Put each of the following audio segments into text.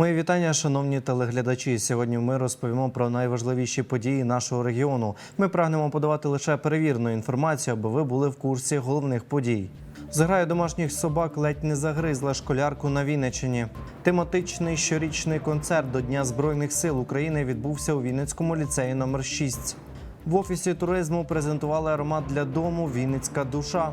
Мої вітання, шановні телеглядачі. Сьогодні ми розповімо про найважливіші події нашого регіону. Ми прагнемо подавати лише перевірну інформацію, аби ви були в курсі головних подій. Зграя домашніх собак ледь не загризла школярку на Вінниччині. Тематичний щорічний концерт до Дня Збройних сил України відбувся у Вінницькому ліцеї номер 6. В офісі туризму презентували аромат для дому Вінницька душа.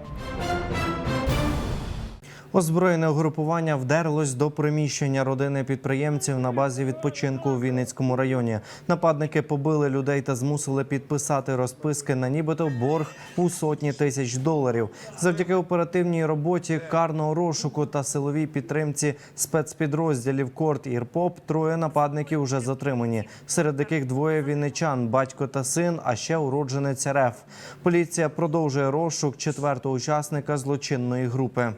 Озброєне угрупування вдерлось до приміщення родини підприємців на базі відпочинку у Вінницькому районі. Нападники побили людей та змусили підписати розписки на нібито борг у сотні тисяч доларів. Завдяки оперативній роботі карного розшуку та силовій підтримці спецпідрозділів Корт Ірпоп троє нападників вже затримані, серед яких двоє вінничан, батько та син, а ще уродженець РФ. Поліція продовжує розшук четвертого учасника злочинної групи.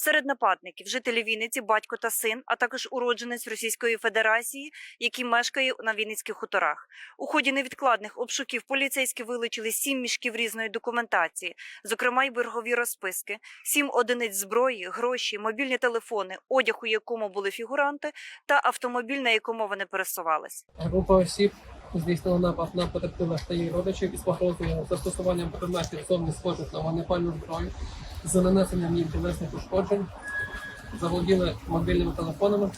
Серед нападників жителі Вінниці, батько та син, а також уродженець Російської Федерації, який мешкає на Вінницьких хуторах. У ході невідкладних обшуків поліцейські вилучили сім мішків різної документації, зокрема й боргові розписки, сім одиниць зброї, гроші, мобільні телефони, одяг, у якому були фігуранти, та автомобіль, на якому вони пересувались. Група осіб здійснила напад на потерпілих та її родичів із погрозою застосуванням предметів зовні схожих на вогнепальну зброю з нанесенням їм тілесних ушкоджень, заволоділи мобільними телефонами,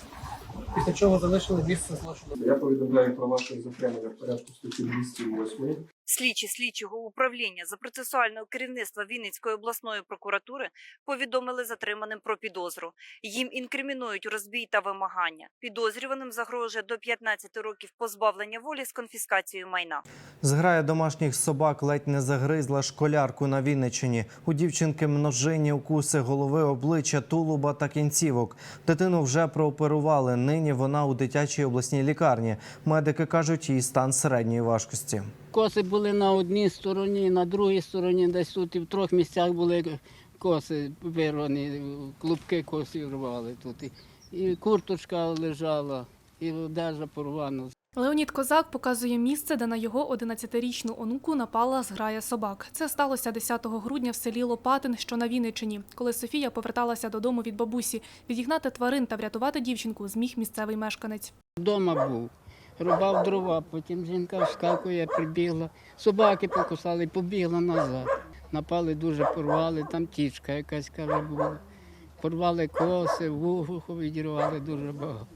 після чого залишили місце злочину. Я повідомляю про ваше затримання в порядку статті 208. Слідчі слідчого управління за процесуального керівництва Вінницької обласної прокуратури повідомили затриманим про підозру. Їм інкримінують розбій та вимагання. Підозрюваним загрожує до 15 років позбавлення волі з конфіскацією майна. Зграя домашніх собак ледь не загризла школярку на Вінниччині. У дівчинки множинні укуси голови, обличчя, тулуба та кінцівок. Дитину вже прооперували. Нині вона у дитячій обласній лікарні. Медики кажуть, її стан середньої важкості. Коси були на одній стороні, на другій стороні, десь тут і в трьох місцях були коси вирвані, клубки косів рвали тут. І, курточка лежала, і одежа порвана. Леонід Козак показує місце, де на його 11-річну онуку напала зграя собак. Це сталося 10 грудня в селі Лопатин, що на Вінниччині. Коли Софія поверталася додому від бабусі, відігнати тварин та врятувати дівчинку зміг місцевий мешканець. Вдома був, рубав дрова, потім жінка вскакує, прибігла. Собаки покусали, побігла назад. Напали дуже порвали, там тічка якась каже була. Порвали коси, вухо відірвали дуже багато.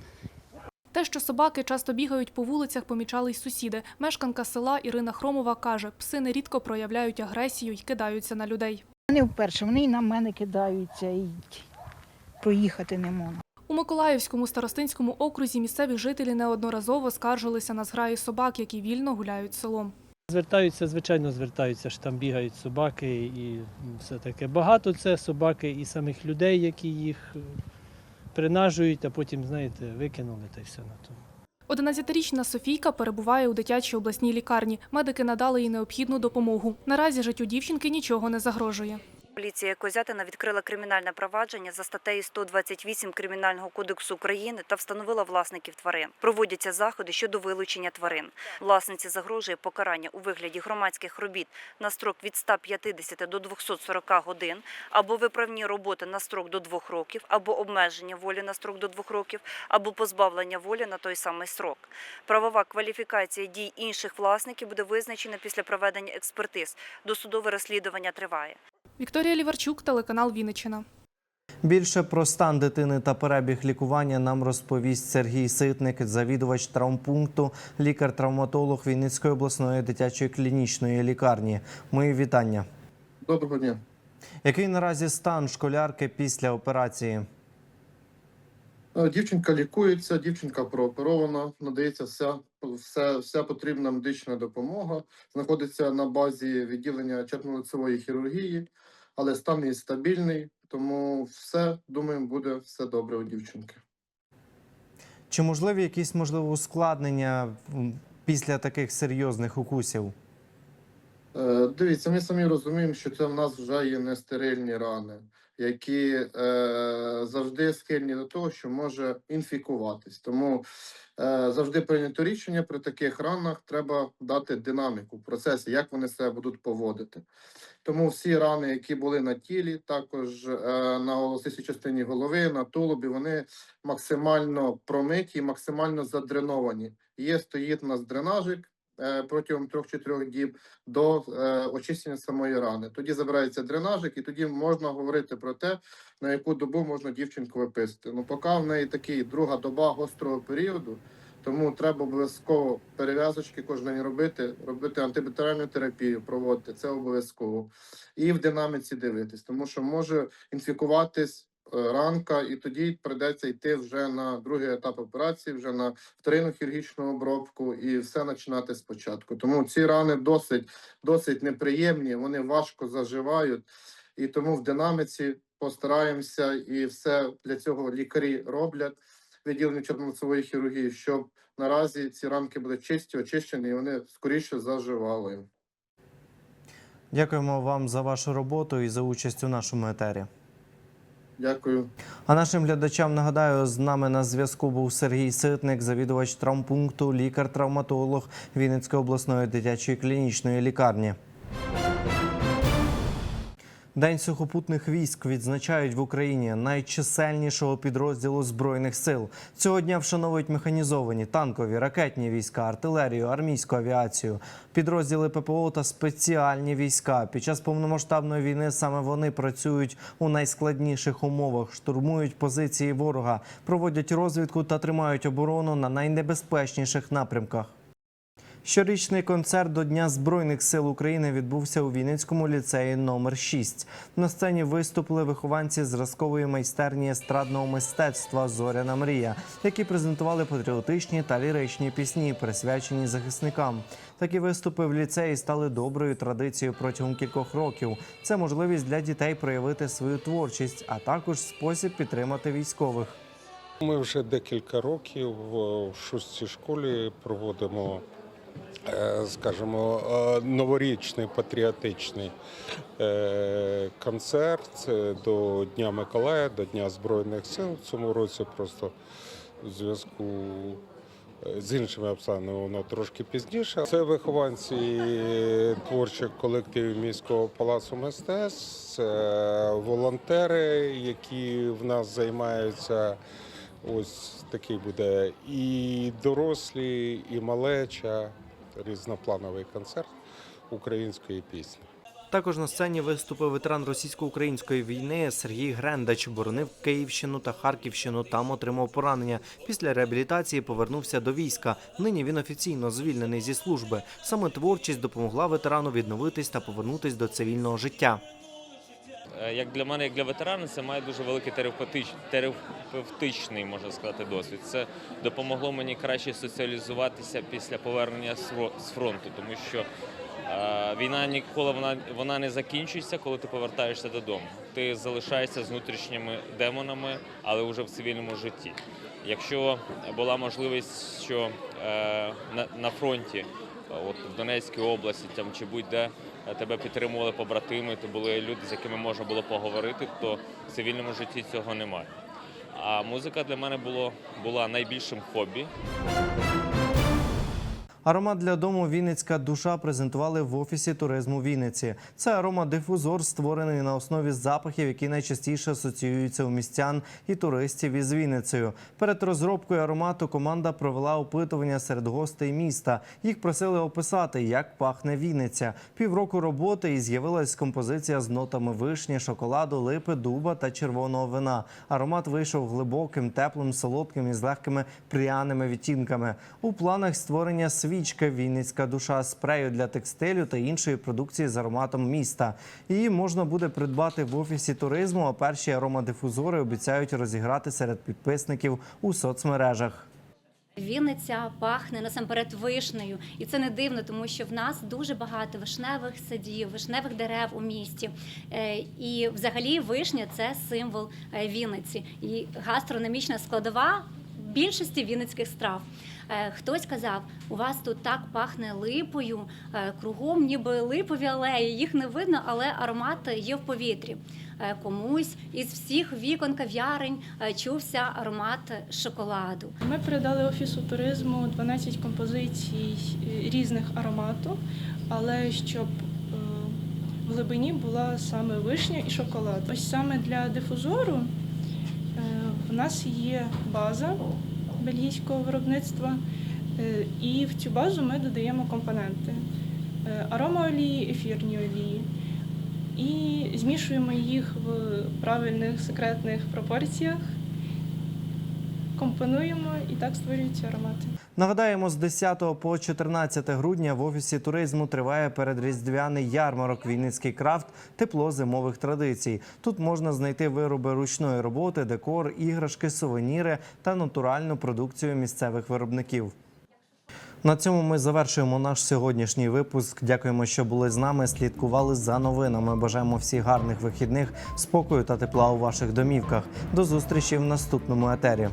Те, що собаки часто бігають по вулицях, помічали й сусіди. Мешканка села Ірина Хромова каже, пси нерідко проявляють агресію й кидаються на людей. Вони вперше, вони і на мене кидаються, і проїхати не можна. У Миколаївському старостинському окрузі місцеві жителі неодноразово скаржилися на зграї собак, які вільно гуляють селом. Звертаються, звичайно, звертаються, що там бігають собаки і все таке. Багато це собаки і самих людей, які їх е, принажують, а потім, знаєте, викинули та й все на тому. 11-річна Софійка перебуває у дитячій обласній лікарні. Медики надали їй необхідну допомогу. Наразі життю дівчинки нічого не загрожує. Поліція Козятина відкрила кримінальне провадження за статтею 128 Кримінального кодексу України та встановила власників тварин. Проводяться заходи щодо вилучення тварин. Власниці загрожує покарання у вигляді громадських робіт на строк від 150 до 240 годин, або виправні роботи на строк до 2 років, або обмеження волі на строк до 2 років, або позбавлення волі на той самий строк. Правова кваліфікація дій інших власників буде визначена після проведення експертиз. Досудове розслідування триває. Вікторія Ліварчук, телеканал Вінничина. Більше про стан дитини та перебіг лікування нам розповість Сергій Ситник, завідувач травмпункту, лікар-травматолог Вінницької обласної дитячої клінічної лікарні. Мої вітання. Доброго дня. Який наразі стан школярки після операції? Е, Дівчинка лікується, дівчинка прооперована, надається вся, вся, вся потрібна медична допомога. Знаходиться на базі відділення черепно-лицевої хірургії, але стан її стабільний, тому все, думаємо, буде все добре у дівчинки. Чи можливі якісь можливо ускладнення після таких серйозних укусів? Е, Дивіться, ми самі розуміємо, що це в нас вже є нестерильні рани, які е, завжди схильні до того, що може інфікуватись. Тому е, завжди прийнято рішення при таких ранах треба дати динаміку в процесі, як вони себе будуть поводити. Тому всі рани, які були на тілі, також е, на голосистій частині голови, на тулубі, вони максимально промиті, максимально задреновані. Є стоїть у нас дренажик протягом 3-4 діб до е, очищення самої рани. Тоді забирається дренажик, і тоді можна говорити про те, на яку добу можна дівчинку виписати. Ну, поки в неї такий друга доба гострого періоду, тому треба обов'язково перев'язочки день робити, робити антибактеріальну терапію, проводити це обов'язково. І в динаміці дивитись, тому що може інфікуватись е, ранка, і тоді прийдеться йти вже на другий етап операції, вже на вторинну хірургічну обробку і все починати спочатку. Тому ці рани досить, досить неприємні, вони важко заживають, і тому в динаміці постараємося і все для цього лікарі роблять відділення чорнолицевої хірургії, щоб наразі ці рамки були чисті, очищені, і вони скоріше заживали. Дякуємо вам за вашу роботу і за участь у нашому етері. Дякую. А нашим глядачам нагадаю, з нами на зв'язку був Сергій Ситник, завідувач травмпункту, лікар-травматолог Вінницької обласної дитячої клінічної лікарні. День сухопутних військ відзначають в Україні найчисельнішого підрозділу збройних сил. Цього дня вшановують механізовані танкові, ракетні війська, артилерію, армійську авіацію, підрозділи ППО та спеціальні війська. Під час повномасштабної війни саме вони працюють у найскладніших умовах, штурмують позиції ворога, проводять розвідку та тримають оборону на найнебезпечніших напрямках. Щорічний концерт до Дня Збройних сил України відбувся у Вінницькому ліцеї номер 6 На сцені виступили вихованці зразкової майстерні естрадного мистецтва Зоряна мрія, які презентували патріотичні та ліричні пісні, присвячені захисникам. Такі виступи в ліцеї стали доброю традицією протягом кількох років. Це можливість для дітей проявити свою творчість, а також спосіб підтримати військових. Ми вже декілька років в шостій школі проводимо, скажімо, е, новорічний патріотичний е, концерт е, до Дня Миколая, до Дня Збройних сил. В цьому році просто в зв'язку е, з іншими обставинами воно трошки пізніше. Це вихованці творчих колективів міського палацу мистецтв, це волонтери, які в нас займаються. Ось такий буде і дорослі, і малеча, різноплановий концерт української пісні. Також на сцені виступив ветеран російсько-української війни Сергій Грендач. Боронив Київщину та Харківщину. Там отримав поранення. Після реабілітації повернувся до війська. Нині він офіційно звільнений зі служби. Саме творчість допомогла ветерану відновитись та повернутись до цивільного життя. Е, Як для мене, як для ветерана, це має дуже великий терапевтич- терапевтичний, можна сказати, досвід. Це допомогло мені краще соціалізуватися після повернення з фронту, тому що е, війна ніколи вона, вона не закінчується, коли ти повертаєшся додому. Ти залишаєшся з внутрішніми демонами, але вже в цивільному житті. Якщо була можливість, що е, на, фронті, от в Донецькій області там чи будь-де тебе підтримували побратими, то були люди, з якими можна було поговорити, то в цивільному житті цього немає. А музика для мене було, була найбільшим хобі. Аромат для дому Вінницька душа презентували в офісі туризму Вінниці. Це аромадифузор, створений на основі запахів, які найчастіше асоціюються у містян і туристів із Вінницею. Перед розробкою аромату команда провела опитування серед гостей міста. Їх просили описати, як пахне Вінниця. Півроку роботи і з'явилась композиція з нотами вишні, шоколаду, липи, дуба та червоного вина. Аромат вийшов глибоким, теплим, солодким і з легкими пряними відтінками. У планах створення свічка Вінницька душа спрею для текстилю та іншої продукції з ароматом міста. Її можна буде придбати в офісі туризму. А перші аромадифузори обіцяють розіграти серед підписників у соцмережах. Вінниця пахне насамперед вишнею, і це не дивно, тому що в нас дуже багато вишневих садів, вишневих дерев у місті. Е, І взагалі вишня це символ е, Вінниці і гастрономічна складова більшості вінницьких страв. Е, Хтось казав, у вас тут так пахне липою, е, кругом ніби липові алеї, їх не видно, але аромат є в повітрі. Е, Комусь із всіх вікон кав'ярень чувся аромат шоколаду. Ми передали офісу туризму 12 композицій різних аромату, але щоб в глибині була саме вишня і шоколад. Ось саме для дифузору в нас є база бельгійського виробництва, е, і в цю базу ми додаємо компоненти: е, аромаолії, ефірні олії. І змішуємо їх в правильних секретних пропорціях, компонуємо і так створюються аромати. Нагадаємо, з 10 по 14 грудня в офісі туризму триває передріздвяний ярмарок Вінницький крафт тепло зимових традицій. Тут можна знайти вироби ручної роботи, декор, іграшки, сувеніри та натуральну продукцію місцевих виробників. На цьому ми завершуємо наш сьогоднішній випуск. Дякуємо, що були з нами. Слідкували за новинами. Бажаємо всіх гарних вихідних, спокою та тепла у ваших домівках. До зустрічі в наступному етері.